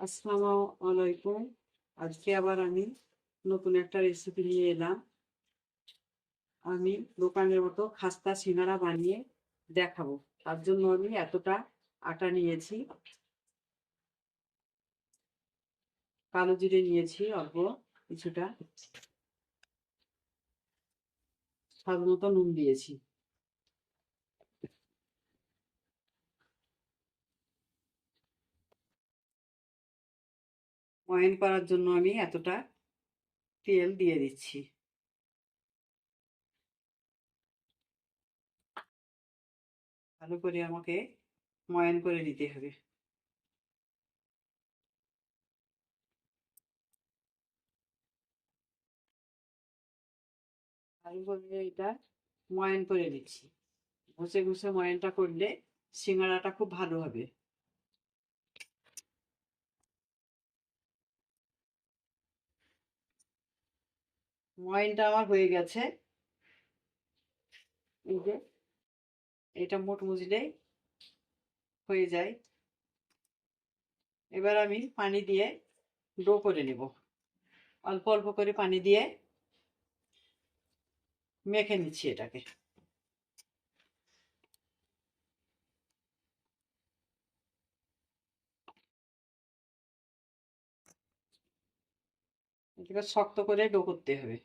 আসসালামু আলাইকুম। আজকে আবার আমি নতুন একটা রেসিপি নিয়ে এলাম। আমি দোকানের মতো খাস্তা সিঙ্গারা বানিয়ে দেখাবো। তার জন্য আমি এতটা আটা নিয়েছি। কালো জিরে নিয়েছি অল্প কিছুটা। মতো নুন দিয়েছি। ময়ন করার জন্য আমি এতটা তেল দিয়ে দিচ্ছি। ভালো করে আমাকে ময়ান করে নিতে হবে। ভালো করে এটা ময়ান করে দিচ্ছি ঘষে ঘষে ময়ানটা করলে সিঙ্গারাটা খুব ভালো হবে। ময়নটা আমার হয়ে গেছে। এই যে, এটা মোট মুজলেই হয়ে যায়। এবার আমি পানি দিয়ে ডো করে নেব। অল্প অল্প করে পানি দিয়ে মেখে নিচ্ছি এটাকে। এটাকে শক্ত করে ডো করতে হবে।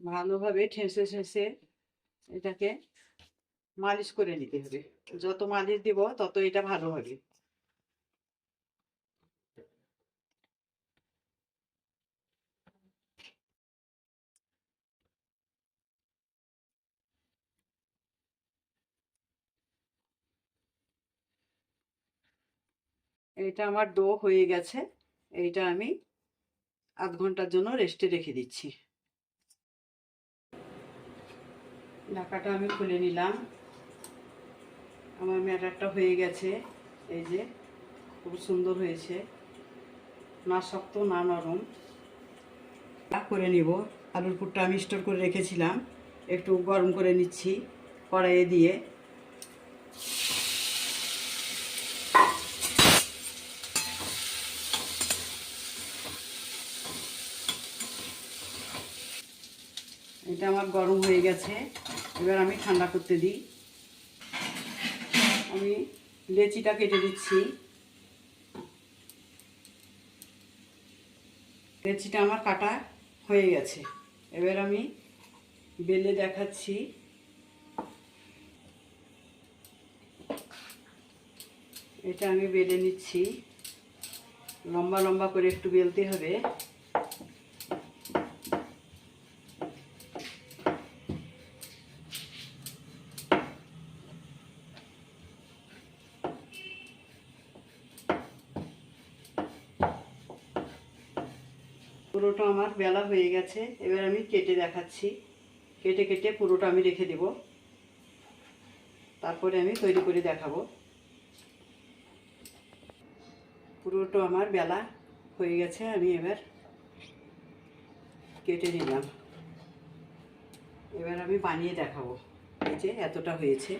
ভালোভাবে ঠেসে ঠেসে এটাকে মালিশ করে নিতে হবে। যত মালিশ দিব তত এটা ভালো হবে। এটা আমার ডো হয়ে গেছে। এইটা আমি আধ ঘণ্টার জন্য রেস্টে রেখে দিচ্ছি। ঢাকাটা আমি খুলে নিলাম। আমার ম্যাটারটা হয়ে গেছে। এই যে, খুব সুন্দর হয়েছে। না শক্ত, না নরম। করে নিব। আলুর পুরটা আমি স্টোর করে রেখেছিলাম। একটু গরম করে নিচ্ছি কড়াইয়ে দিয়ে। এটা আমার গরম হয়ে গেছে। এবার আমি ঠান্ডা করতে দিই। আমি লেচিটা কেটে দিচ্ছি। লেচিটা আমার কাটা হয়ে গেছে। এবার আমি বেলে দেখাচ্ছি। এটা আমি বেলে নিচ্ছি। লম্বা লম্বা করে একটু বেলতে হবে। পুরোটা আমার বেলা হয়ে গেছে, এবার আমি কেটে দেখাচ্ছি। কেটে কেটে পুরোটা আমি রেখে দেব। তারপরে আমি তৈরি করে দেখাবো। পুরোটা আমার বেলা হয়ে গেছে, আমি এবার কেটে নিলাম। এবার আমি বানিয়ে দেখাবো, এই যে এতটা হয়েছে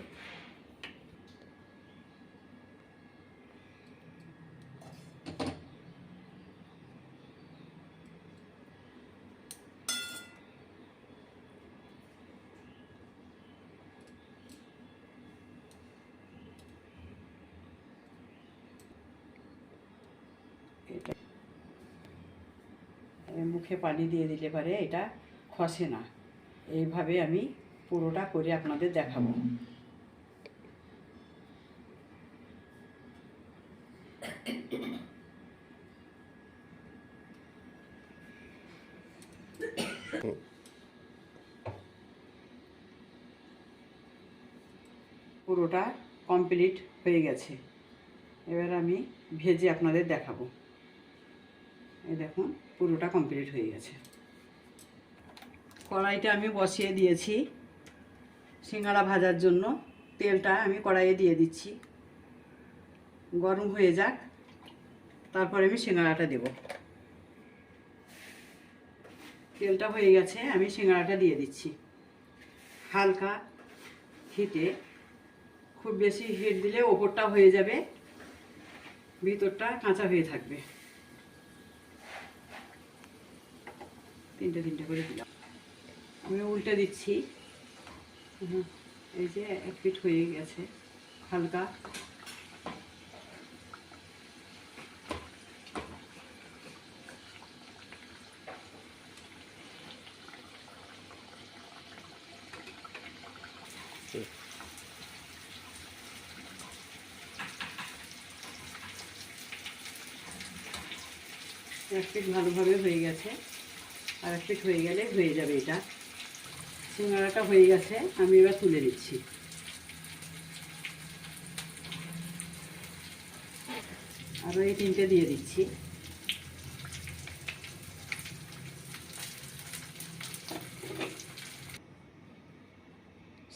এটা মুখে পানি দিয়ে দিলে পারে এটা খসে না। এইভাবে আমি পুরোটা করে আপনাদের দেখাবো। পুরোটা কমপ্লিট হয়ে গেছে। এবার আমি ভেজে আপনাদের দেখাবো। এই দেখুন, পুরোটা কমপ্লিট হয়ে গেছে। কড়াইটা আমি বসিয়ে দিয়েছি সিঙ্গাড়া ভাজার জন্য। তেলটা আমি কড়াইয়ে দিয়ে দিচ্ছি। গরম হয়ে যাক, তারপরে আমি সিঙ্গাড়াটা দেব। তেলটা হয়ে গেছে, আমি সিঙ্গাড়াটা দিয়ে দিচ্ছি। হালকা হিটে, খুব বেশি হিট দিলে ওপরটা হয়ে যাবে, ভিতরটা কাঁচা হয়ে থাকবে। তিনটে তিনটে করে দিলাম। আমি উল্টে দিচ্ছি। এই যে এক পিঠ হয়ে গেছে, হালকা। পিঠ ভালোভাবে হয়ে গেছে। আর এক হয়ে গেলে হয়ে যাবে এটা। সিঙ্গাড়াটা হয়ে গেছে, আমি এবার তুলে দিচ্ছি আরও এই তিনটে দিয়ে দিচ্ছি।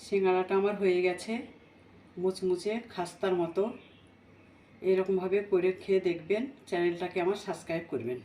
সিঙ্গাড়াটা আমার হয়ে গেছে, মুচমুচে খাস্তার মতো। এরকমভাবে করে খেয়ে দেখবেন, চ্যানেলটাকে আমার সাবস্ক্রাইব করবেন।